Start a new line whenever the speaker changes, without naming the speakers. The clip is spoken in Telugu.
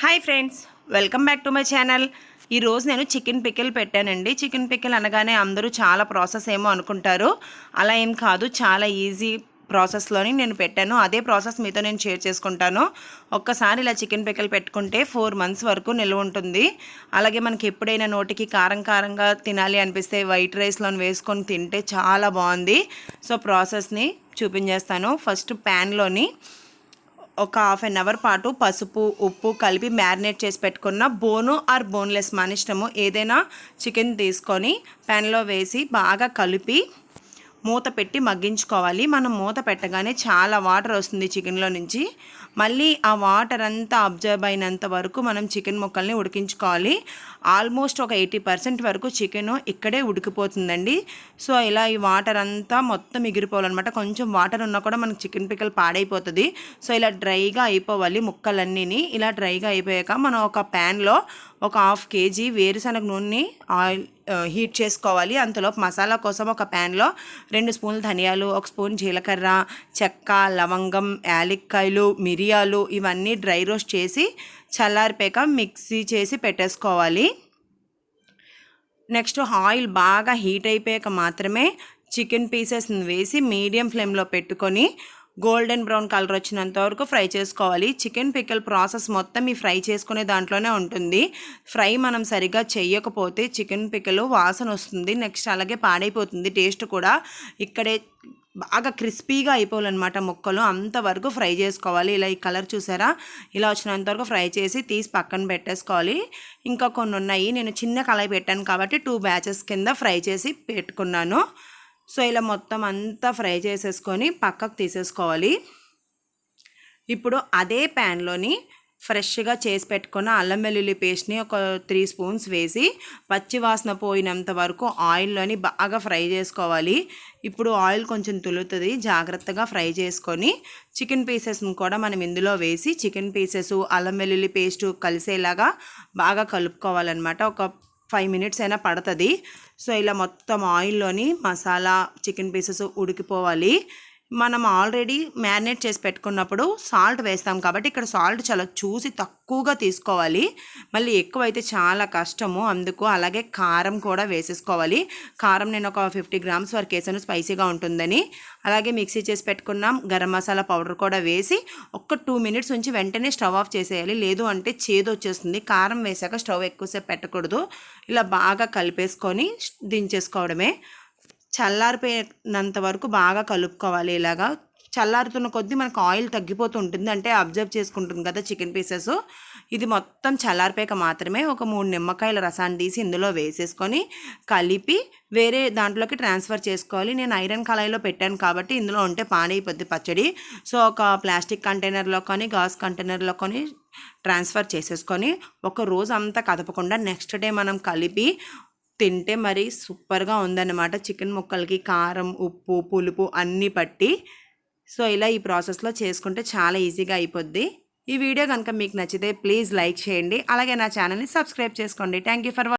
Hi friends welcome back to my channel. ఈరోజు నేను చికెన్ పికిల్ పెట్టానండి. చికెన్ పికిల్ అనగానే అందరూ చాలా ప్రాసెస్ ఏమో అనుకుంటారు. అలా ఏం కాదు చాలా ఈజీ ప్రాసెస్లోని నేను పెట్టాను. అదే ప్రాసెస్ మీతో నేను షేర్ చేసుకుంటాను. ఒక్కసారి ఇలా చికెన్ పికిల్ పెట్టుకుంటే ఫోర్ మంత్స్ వరకు నిల్వ ఉంటుంది. అలాగే మనకి ఎప్పుడైనా నోటికి కారం కారంగా తినాలి అనిపిస్తే వైట్ రైస్లో వేసుకొని తింటే చాలా బాగుంది. సో ప్రాసెస్ని చూపించేస్తాను. ఫస్ట్ ప్యాన్లోని ఒక హాఫ్ అన్ అవర్ పాటు పసుపు ఉప్పు కలిపి మ్యారినేట్ చేసి పెట్టుకున్న బోను ఆర్ బోన్లెస్ మన ఇష్టము. ఏదైనా చికెన్ తీసుకొని ప్యాన్లో వేసి బాగా కలిపి మూత పెట్టి మగ్గించుకోవాలి. మనం మూత పెట్టగానే చాలా వాటర్ వస్తుంది చికెన్లో నుంచి. మళ్ళీ ఆ వాటర్ అంతా అబ్జర్వ్ అయినంత వరకు మనం చికెన్ ముక్కల్ని ఉడికించుకోవాలి. ఆల్మోస్ట్ ఒక ఎయిటీ పర్సెంట్ వరకు చికెన్ ఇక్కడే ఉడికిపోతుందండి. సో ఇలా ఈ వాటర్ అంతా మొత్తం ఎగిరిపోవాలన్నమాట. కొంచెం వాటర్ ఉన్నా కూడా మనకి చికెన్ పిక్కలు పాడైపోతుంది. సో ఇలా డ్రైగా అయిపోవాలి ముక్కలన్నీ ఇలా డ్రైగా అయిపోయాక మనం ఒక ప్యాన్లో ఒక హాఫ్ కేజీ వేరుశనగ నూనె ఆయిల్ హీట్ చేసుకోవాలి. అంతలో మసాలా కోసం ఒక ప్యాన్లో రెండు స్పూన్లు ధనియాలు ఒక స్పూన్ జీలకర్ర చెక్క లవంగం యాలక్కాయలు మిరియాలు ఇవన్నీ డ్రై రోస్ట్ చేసి చల్లారిపోయాక మిక్సీ చేసి పెట్టేసుకోవాలి. నెక్స్ట్ ఆయిల్ బాగా హీట్ అయిపోయాక మాత్రమే చికెన్ పీసెస్ని వేసి మీడియం ఫ్లేమ్లో పెట్టుకొని గోల్డెన్ బ్రౌన్ కలర్ వచ్చినంత వరకు ఫ్రై చేసుకోవాలి. చికెన్ పిక్కల్ ప్రాసెస్ మొత్తం ఈ ఫ్రై చేసుకునే దాంట్లోనే ఉంటుంది. ఫ్రై మనం సరిగ్గా చేయకపోతే చికెన్ పిక్కలు వాసన వస్తుంది. నెక్స్ట్ అలాగే పాడైపోతుంది. టేస్ట్ కూడా ఇక్కడే బాగా క్రిస్పీగా అయిపోవాలన్నమాట ముక్కలు. అంతవరకు ఫ్రై చేసుకోవాలి. ఇలా ఈ కలర్ చూసారా? ఇలా వచ్చినంత వరకు ఫ్రై చేసి తీసి పక్కన పెట్టేసుకోవాలి. ఇంకా కొన్ని ఉన్నాయి. నేను చిన్న కళాయి పెట్టాను కాబట్టి టూ బ్యాచెస్ కింద ఫ్రై చేసి పెట్టుకున్నాను. సో ఇలా మొత్తం అంతా ఫ్రై చేసేసుకొని పక్కకు తీసేసుకోవాలి. ఇప్పుడు అదే ప్యాన్లోని ఫ్రెష్గా చేసి పెట్టుకున్న అల్లం వెల్లుల్లి పేస్ట్ని ఒక త్రీ స్పూన్స్ వేసి పచ్చి వాసన పోయినంత వరకు ఆయిల్లోని బాగా ఫ్రై చేసుకోవాలి. ఇప్పుడు ఆయిల్ కొంచెం తులుతుంది. జాగ్రత్తగా ఫ్రై చేసుకొని చికెన్ పీసెస్ని కూడా మనం ఇందులో వేసి చికెన్ పీసెస్ అల్లం వెల్లుల్లి పేస్ట్ కలిసేలాగా బాగా కలుపుకోవాలన్నమాట. ఒక ఫైవ్ మినిట్స్ అయినా పడుతుంది. సో ఇలా మొత్తం ఆయిల్లోని మసాలా చికెన్ పీసెస్ ఉడికిపోవాలి. మనం ఆల్రెడీ మ్యారినేట్ చేసి పెట్టుకున్నప్పుడు సాల్ట్ వేస్తాం కాబట్టి ఇక్కడ సాల్ట్ చాలా చూసి తక్కువగా తీసుకోవాలి. మళ్ళీ ఎక్కువైతే చాలా కష్టము. అందుకు అలాగే కారం కూడా వేసేసుకోవాలి. కారం నేను ఒక ఫిఫ్టీ గ్రామ్స్ వరకు వేసాను. స్పైసీగా ఉంటుందని. అలాగే మిక్సీ చేసి పెట్టుకున్నాం. గరం మసాలా పౌడర్ కూడా వేసి ఒక టూ మినిట్స్ ఉంచి వెంటనే స్టవ్ ఆఫ్ చేసేయాలి. లేదు అంటే చేదు వచ్చేస్తుంది. కారం వేసాక స్టవ్ ఎక్కువసేపు పెట్టకూడదు. ఇలా బాగా కలిపేసుకొని దించేసుకోవడమే. చల్లారిపోయినంత వరకు బాగా కలుపుకోవాలి. ఇలాగా చల్లారుతున్న కొద్దీ మనకు ఆయిల్ తగ్గిపోతూ ఉంటుంది అంటే అబ్జర్వ్ చేసుకుంటుంది కదా చికెన్ పీసెస్. ఇది మొత్తం చల్లారిపోయాక మాత్రమే ఒక మూడు నిమ్మకాయల రసాన్ని తీసి ఇందులో వేసేసుకొని కలిపి వేరే దాంట్లోకి ట్రాన్స్ఫర్ చేసుకోవాలి. నేను ఐరన్ కళాయిలో పెట్టాను కాబట్టి ఇందులో ఉంటే పాడైపోద్ది పచ్చడి. సో ఒక ప్లాస్టిక్ కంటైనర్లో కానీ గాస్ కంటైనర్లో కానీ ట్రాన్స్ఫర్ చేసేసుకొని ఒక రోజు అంతా కదపకుండా నెక్స్ట్ డే మనం కలిపి తింటే మరి సూపర్గా ఉందన్నమాట. చికెన్ ముక్కలకి కారం ఉప్పు పులుపు అన్నీ పట్టి. సో ఇలా ఈ ప్రాసెస్లో చేసుకుంటే చాలా ఈజీగా అయిపోద్ది. ఈ వీడియో కనుక మీకు నచ్చితే ప్లీజ్ లైక్ చేయండి. అలాగే నా ఛానల్ని సబ్స్క్రైబ్ చేసుకోండి. Thank for